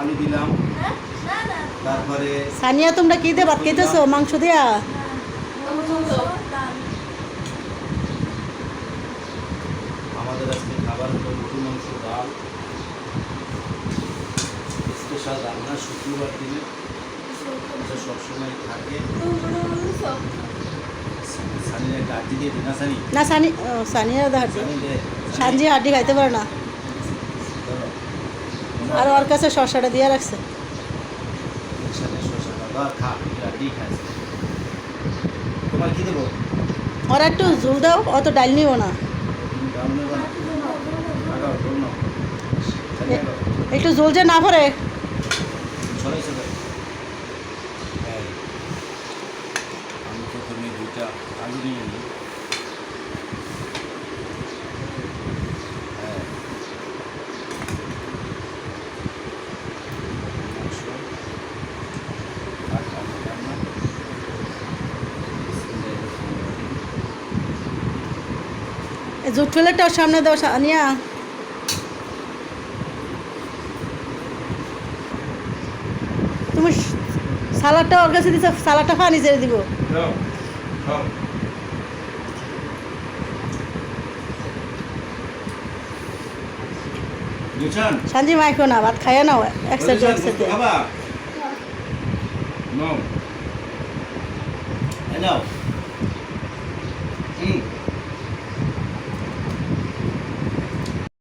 আলু দিলাম। তারপরে সানিয়া তোমরা কি দিয়ে ভাত খাইতেছো? মাংস দিয়া? আমাদের আজকে খাবার হলো গরু মাংস ডাল। স্পেশাল রান্না শুক্রবার দিনে। সবসময় থাকে। একটা আটি দিয়ে না সানি? না সানি সানিয়া সানি সানজি হাড্ডি খাইতে পারে না। আর ওর কাছে শসাটা দিয়ে রাখছে। ওরা একটু জোর দাও, অত ডাল নিব না। একটু জোল যে না ভরে। আলু নিয়ে নিই হ্যাঁ। মাংস, আর আলু রান্না। বিসমিল্লাহির রহমানির রহিম। জুট প্লেটটা ওর সামনে দাও সানিয়া তুমি সালাডটা ওর কাছে দিছো সালাডটা ফানি ছেড়ে দিব। সানজি মাইখো না ভাত খাইয়া নাও একসাথে একসাথে? নাও।